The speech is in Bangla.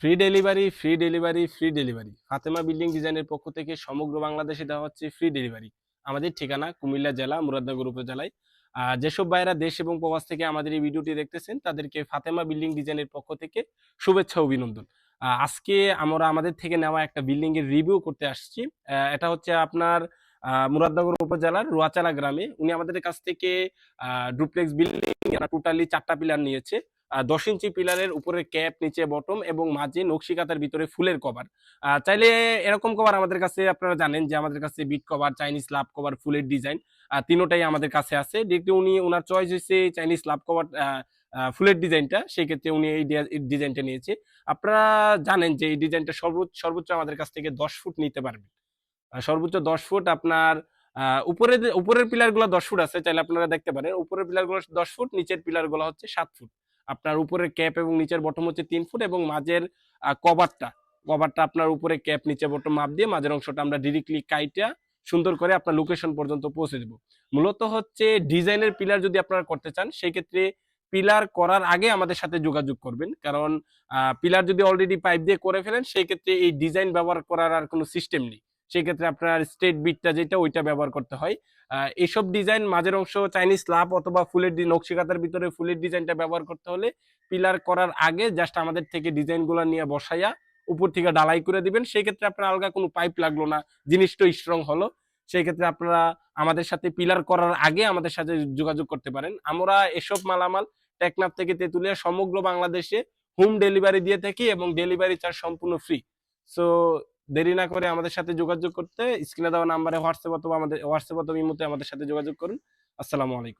Free delivery free delivery free delivery Fatema building ডিজাইনের পক্ষ থেকে সমগ্র বাংলাদেশে দেওয়া হচ্ছে ফ্রি ডেলিভারি আমাদের ঠিকানা কুমিল্লা জেলা, মুরাদনগর উপজেলায়। আর যেসব ভাইয়েরা দেশ এবং প্রবাস থেকে আমাদের এই ভিডিওটি দেখতেছেন, তাদেরকে ফাতেমা বিল্ডিং ডিজাইনের পক্ষ থেকে শুভেচ্ছা অভিনন্দন। আজকে আমরা আমাদের থেকে নেওয়া একটা বিল্ডিং এর রিভিউ করতে আসছি। এটা হচ্ছে আপনার মুরাদনগর উপজেলার রুয়াচালা গ্রামে। উনি আমাদের কাছ থেকে ডুপ্লেক্স বিল্ডিং টোটালি চারটা পিলার নিয়েছে। দশ ইঞ্চি পিলারের উপরে ক্যাপ, নিচে বটম এবং মাঝে নকশিকাতার ভিতরে ফুলের কভার। চাইলে এরকম কভার আমাদের কাছে আপনারা জানেন যে আমাদের কাছে bit cover, Chinese love cover, ফুলের ডিজাইন তিনোটাই আমাদের কাছে আছে। ডিরেক্টলি উনি ওনার চয়েস হয়েছে চাইনিজ লাভ কভার ফুলের ডিজাইনটা সেই ক্ষেত্রে উনি এই ডিজাইনটা নিয়েছে। আপনারা জানেন যে এই ডিজাইনটা সর্বোচ্চ সর্বোচ্চ আমাদের কাছ থেকে দশ ফুট নিতে পারবেন সর্বোচ্চ দশ ফুট আপনার উপরে উপরের পিলারগুলো দশ ফুট আছে, চাইলে আপনারা দেখতে পারেন। উপরের পিলারগুলো দশ ফুট, নিচের পিলারগুলো হচ্ছে সাত ফুট। আপনার উপরের ক্যাপ এবং নিচের বটম হচ্ছে তিন ফুট এবং মাঝের কভারটা। কভারটা আপনার উপরে ক্যাপ, নিচে বটম মাপ দিয়ে মাঝের অংশটা আমরা ডিরেক্টলি কাইটা সুন্দর করে আপনার লোকেশন পর্যন্ত পৌঁছে দেব। মূলত হচ্ছে ডিজাইনের পিলার যদি আপনারা করতে চান সেই ক্ষেত্রে পিলার করার আগে আমাদের সাথে যোগাযোগ করবেন। কারণ পিলার যদি অলরেডি পাইপ দিয়ে করে ফেলেন সেই ক্ষেত্রে এই ডিজাইন ব্যবহার করার আর কোনো সিস্টেম নেই। সেই ক্ষেত্রে আপনার স্টেট বিটটা যেটা, ওইটা ব্যবহার করতে হয়। এসব ডিজাইন মাঝের অংশ চাইনিজ লাভ অথবা ফুলের নকশিকাতার ভিতরে ফুলের ডিজাইনটা ব্যবহার করতে হলে পিলার করার আগে জাস্ট আমাদের থেকে ডিজাইনগুলো নিয়ে বসাইয়া উপর থেকে ডালাই করে দিবেন। সেই ক্ষেত্রে আপনার আলগা কোনো পাইপ লাগল না জিনিসটা স্ট্রং হলো। সেই ক্ষেত্রে আপনারা আমাদের সাথে পিলার করার আগে আমাদের সাথে যোগাযোগ করতে পারেন। আমরা এসব মালামাল টেকনাফ থেকে তেতুলিয়া সমগ্র বাংলাদেশে হোম ডেলিভারি দিয়ে থাকি এবং ডেলিভারি চার্জ সম্পূর্ণ ফ্রি সো দেরি না করে আমাদের সাথে যোগাযোগ করতে স্ক্রিনে দেওয়া নাম্বারে হোয়াটসঅ্যাপ অথবা আমাদের হোয়াটসঅ্যাপ অথবা ইমোতে আমাদের সাথে যোগাযোগ করুন। আসসালামু আলাইকুম।